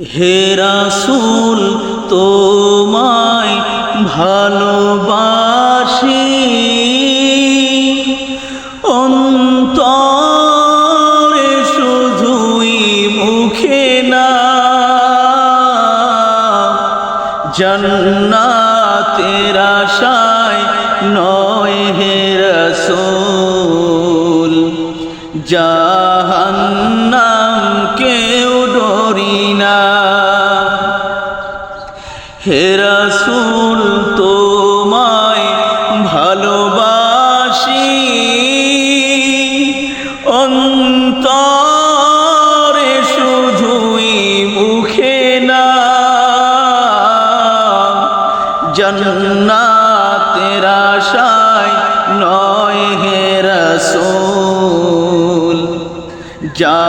হে রাসূল তোমায় ভালোবাসি। অন্তরে শুধুই মুখে না জন্নাতের আশায় নয় হে রসুল। হে রসুল তোমায় ভালোবাসি। অন্তরে শুধুই মুখে না জন্নাতের আশায় নয় হে রসুল। যা